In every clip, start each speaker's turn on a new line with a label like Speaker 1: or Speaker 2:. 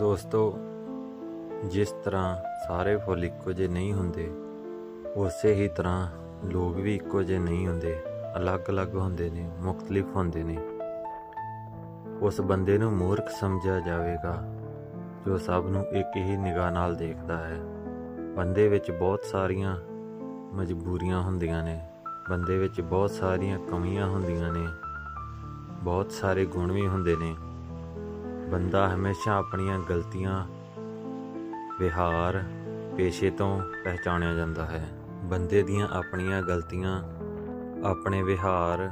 Speaker 1: ਦੋਸਤੋ, ਜਿਸ ਤਰ੍ਹਾਂ ਸਾਰੇ ਫੁੱਲ ਇੱਕੋ ਜਿਹੇ ਨਹੀਂ ਹੁੰਦੇ, ਉਸੇ ਹੀ ਤਰ੍ਹਾਂ ਲੋਕ ਵੀ ਇੱਕੋ ਜਿਹੇ ਨਹੀਂ ਹੁੰਦੇ, ਅਲੱਗ-ਅਲੱਗ ਹੁੰਦੇ ਨੇ, ਮੁxtਲਿਫ ਹੁੰਦੇ ਨੇ। ਉਸ ਬੰਦੇ ਨੂੰ ਮੂਰਖ ਸਮਝਿਆ ਜਾਵੇਗਾ, ਜੋ ਸਭ ਨੂੰ ਇੱਕ ਹੀ ਨਿਗਾਹ ਨਾਲ ਦੇਖਦਾ ਹੈ। ਬੰਦੇ ਵਿੱਚ ਬਹੁਤ ਸਾਰੀਆਂ ਮਜਬੂਰੀਆਂ ਹੁੰਦੀਆਂ ਨੇ, ਬੰਦੇ ਵਿੱਚ ਬਹੁਤ ਸਾਰੀਆਂ ਕਮੀਆਂ ਹੁੰਦੀਆਂ ਨੇ, ਬਹੁਤ ਸਾਰੇ ਗੁਣ ਵੀ ਹੁੰਦੇ ਨੇ। ਬੰਦਾ ਹਮੇਸ਼ਾ ਆਪਣੀਆਂ ਗਲਤੀਆਂ, ਵਿਹਾਰ, ਪੇਸ਼ੇ ਤੋਂ ਪਹਿਚਾਣਿਆ ਜਾਂਦਾ ਹੈ। ਬੰਦੇ ਦੀਆਂ ਆਪਣੀਆਂ ਗਲਤੀਆਂ ਆਪਣੇ ਵਿਹਾਰ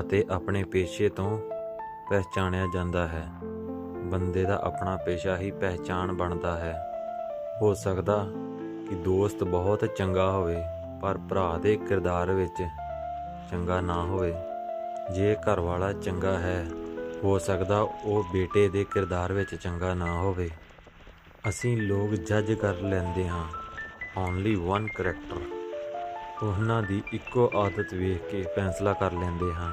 Speaker 1: ਅਤੇ ਆਪਣੇ ਪੇਸ਼ੇ ਤੋਂ ਪਹਿਚਾਣਿਆ ਜਾਂਦਾ ਹੈ। ਬੰਦੇ ਦਾ ਆਪਣਾ ਪੇਸ਼ਾ ਹੀ ਪਹਿਚਾਣ ਬਣਦਾ ਹੈ। ਹੋ ਸਕਦਾ ਕਿ ਦੋਸਤ ਬਹੁਤ ਚੰਗਾ ਹੋਵੇ, ਪਰ ਭਰਾ ਦੇ ਕਿਰਦਾਰ ਵਿੱਚ ਚੰਗਾ ਨਾ ਹੋਵੇ। ਜੇ ਘਰ ਵਾਲਾ ਚੰਗਾ ਹੈ ਹੋ ਸਕਦਾ ਉਹ ਬੇਟੇ ਦੇ ਕਿਰਦਾਰ ਵਿੱਚ ਚੰਗਾ ਨਾ ਹੋਵੇ। ਅਸੀਂ ਲੋਕ ਜੱਜ ਕਰ ਲੈਂਦੇ ਹਾਂ। ਓਨਲੀ ਵਨ ਕਰੈਕਟਰ ਉਹਨਾਂ ਦੀ ਇੱਕੋ ਆਦਤ ਵੇਖ ਕੇ ਫੈਸਲਾ ਕਰ ਲੈਂਦੇ ਹਾਂ।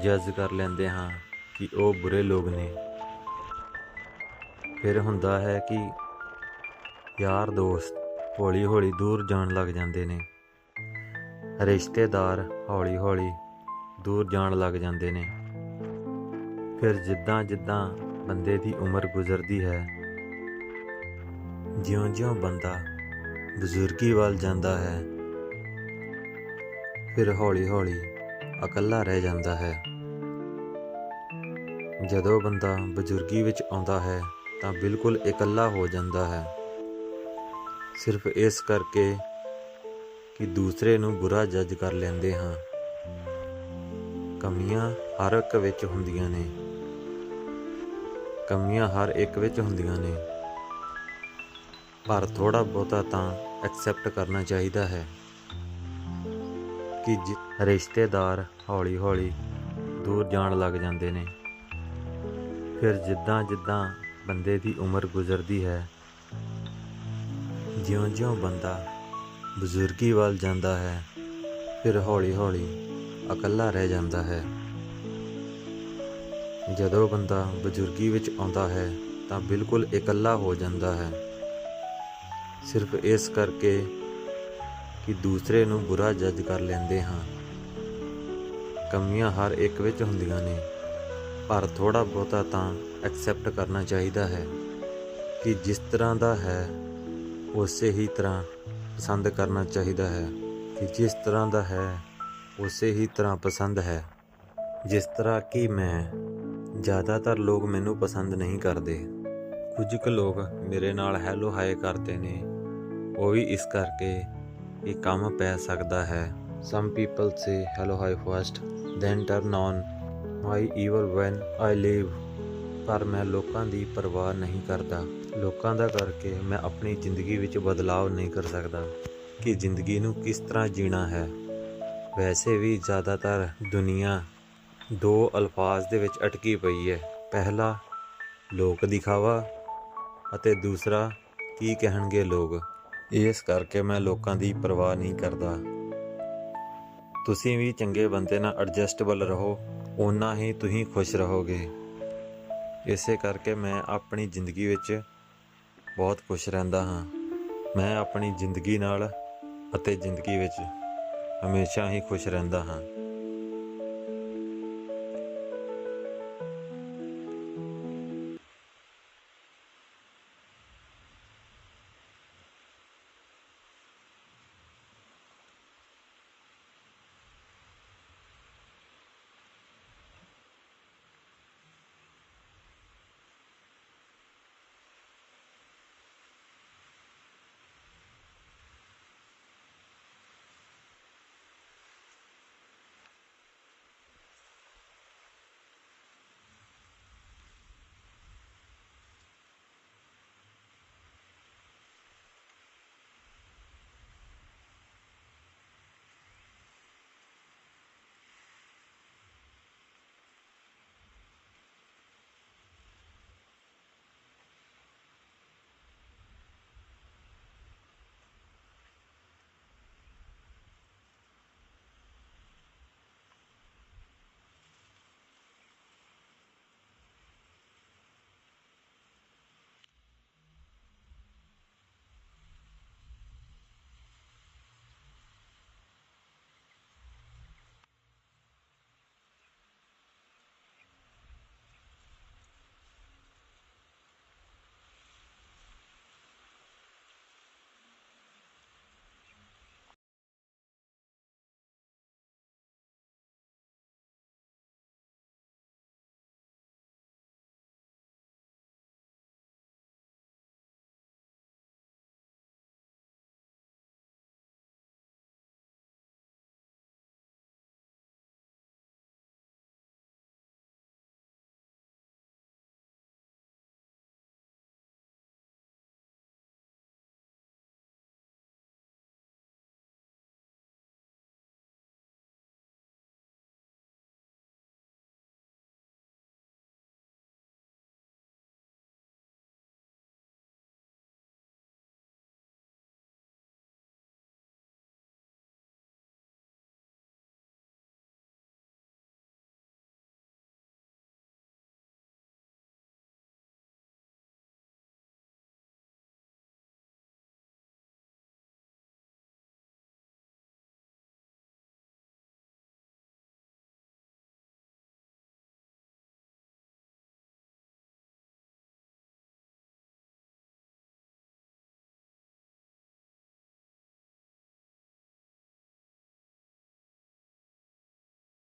Speaker 1: ਜੱਜ ਕਰ ਲੈਂਦੇ ਹਾਂ ਕਿ ਉਹ ਬੁਰੇ ਲੋਕ ਨੇ। ਫਿਰ ਹੁੰਦਾ ਹੈ ਕਿ ਯਾਰ ਦੋਸਤ ਹੌਲੀ ਹੌਲੀ ਦੂਰ ਜਾਣ ਲੱਗ ਜਾਂਦੇ ਨੇ। ਰਿਸ਼ਤੇਦਾਰ ਹੌਲੀ ਹੌਲੀ ਦੂਰ ਜਾਣ ਲੱਗ ਜਾਂਦੇ ਨੇ। ਫਿਰ ਜਿੱਦਾਂ ਜਿੱਦਾਂ ਬੰਦੇ ਦੀ ਉਮਰ ਗੁਜ਼ਰਦੀ ਹੈ, ਜਿਉਂ-ਜਿਉਂ ਬੰਦਾ ਬਜ਼ੁਰਗੀ ਵੱਲ ਜਾਂਦਾ ਹੈ, ਫਿਰ ਹੌਲੀ-ਹੌਲੀ ਇਕੱਲਾ ਰਹਿ ਜਾਂਦਾ ਹੈ। ਜਦੋਂ ਬੰਦਾ ਬਜ਼ੁਰਗੀ ਵਿੱਚ ਆਉਂਦਾ ਹੈ, ਤਾਂ ਬਿਲਕੁਲ ਇਕੱਲਾ ਹੋ ਜਾਂਦਾ ਹੈ। ਸਿਰਫ ਇਸ ਕਰਕੇ ਕਿ ਦੂਸਰੇ ਨੂੰ ਬੁਰਾ ਜੱਜ ਕਰ ਲੈਂਦੇ ਹਾਂ। ਕਮੀਆਂ ਹਰ ਇੱਕ ਵਿੱਚ ਹੁੰਦੀਆਂ ਨੇ। ਕਮੀਆਂ ਹਰ ਇੱਕ ਵਿੱਚ ਹੁੰਦੀਆਂ ਨੇ। ਪਰ ਥੋੜਾ ਬਹੁਤਾ ਤਾਂ ਐਕਸੈਪਟ ਕਰਨਾ ਚਾਹੀਦਾ ਹੈ ਕਿ ਜਿ- ਰਿਸ਼ਤੇਦਾਰ ਹੌਲੀ-ਹੌਲੀ ਦੂਰ ਜਾਣ ਲੱਗ ਜਾਂਦੇ ਨੇ। ਫਿਰ ਜਿੱਦਾਂ ਜਿੱਦਾਂ ਬੰਦੇ ਦੀ ਉਮਰ ਗੁਜ਼ਰਦੀ ਹੈ, ਜਿਉਂ-ਜਿਉਂ ਬੰਦਾ ਬਜ਼ੁਰਗੀ ਵੱਲ ਜਾਂਦਾ ਹੈ, ਫਿਰ ਹੌਲੀ-ਹੌਲੀ ਇਕੱਲਾ ਰਹਿ ਜਾਂਦਾ ਹੈ। ਜਦੋਂ ਬੰਦਾ ਬਜ਼ੁਰਗੀ ਵਿੱਚ ਆਉਂਦਾ ਹੈ ਤਾਂ ਬਿਲਕੁਲ ਇਕੱਲਾ ਹੋ ਜਾਂਦਾ ਹੈ। ਸਿਰਫ ਇਸ ਕਰਕੇ ਕਿ ਦੂਸਰੇ ਨੂੰ ਬੁਰਾ ਜੱਜ ਕਰ ਲੈਂਦੇ ਹਾਂ। ਕਮੀਆਂ ਹਰ ਇੱਕ ਵਿੱਚ ਹੁੰਦੀਆਂ ਨੇ, ਪਰ ਥੋੜਾ ਬਹੁਤਾ ਤਾਂ ਐਕਸੈਪਟ ਕਰਨਾ ਚਾਹੀਦਾ ਹੈ ਕਿ ਜਿਸ ਤਰ੍ਹਾਂ ਦਾ ਹੈ, ਉਸੇ ਹੀ ਤਰ੍ਹਾਂ ਪਸੰਦ ਕਰਨਾ ਚਾਹੀਦਾ ਹੈ ਕਿ ਜਿਸ ਤਰ੍ਹਾਂ ਦਾ ਹੈ, ਉਸੇ ਹੀ ਤਰ੍ਹਾਂ ਪਸੰਦ ਹੈ। ਜਿਸ ਤਰ੍ਹਾਂ ਕਿ ਮੈਂ ਜ਼ਿਆਦਾਤਰ ਲੋਕ ਮੈਨੂੰ ਪਸੰਦ ਨਹੀਂ ਕਰਦੇ। ਕੁਝ ਕੁ ਲੋਕ ਮੇਰੇ ਨਾਲ ਹੈਲੋ ਹਾਏ ਕਰਦੇ ਨੇ। ਉਹ ਵੀ ਇਸ ਕਰਕੇ ਇਹ ਕੰਮ ਪੈ ਸਕਦਾ ਹੈ। Some people say hello hi first then turn on my evil when I live ਪਰ ਮੈਂ ਲੋਕਾਂ ਦੀ ਪਰਵਾਹ ਨਹੀਂ ਕਰਦਾ। ਲੋਕਾਂ ਦਾ ਕਰਕੇ ਮੈਂ ਆਪਣੀ ਜ਼ਿੰਦਗੀ ਵਿੱਚ ਬਦਲਾਅ ਨਹੀਂ ਕਰ ਸਕਦਾ। ਕਿ ਜ਼ਿੰਦਗੀ ਨੂੰ ਕਿਸ ਤਰ੍ਹਾਂ ਜੀਣਾ ਹੈ। ਵੈਸੇ ਵੀ ਜ਼ਿਆਦਾਤਰ ਦੁਨੀਆ ਦੋ ਅਲਫਾਜ਼ ਦੇ ਵਿੱਚ ਅਟਕੀ ਪਈ ਹੈ। ਪਹਿਲਾ, ਲੋਕ ਦਿਖਾਵਾ ਅਤੇ ਦੂਸਰਾ, ਕੀ ਕਹਿਣਗੇ ਲੋਕ? ਇਸ ਕਰਕੇ ਮੈਂ ਲੋਕਾਂ ਦੀ ਪਰਵਾਹ ਨਹੀਂ ਕਰਦਾ। ਤੁਸੀਂ ਵੀ ਚੰਗੇ ਬੰਦੇ ਨਾਲ ਐਡਜਸਟੇਬਲ ਰਹੋ, ਓਨਾ ਹੀ ਤੁਸੀਂ ਖੁਸ਼ ਰਹੋਗੇ। ਇਸੇ ਕਰਕੇ ਮੈਂ ਆਪਣੀ ਜ਼ਿੰਦਗੀ ਵਿੱਚ ਬਹੁਤ ਖੁਸ਼ ਰਹਿੰਦਾ ਹਾਂ। ਮੈਂ ਆਪਣੀ ਜ਼ਿੰਦਗੀ ਨਾਲ ਅਤੇ ਜ਼ਿੰਦਗੀ ਵਿੱਚ ਹਮੇਸ਼ਾ ਹੀ ਖੁਸ਼ ਰਹਿੰਦਾ ਹਾਂ।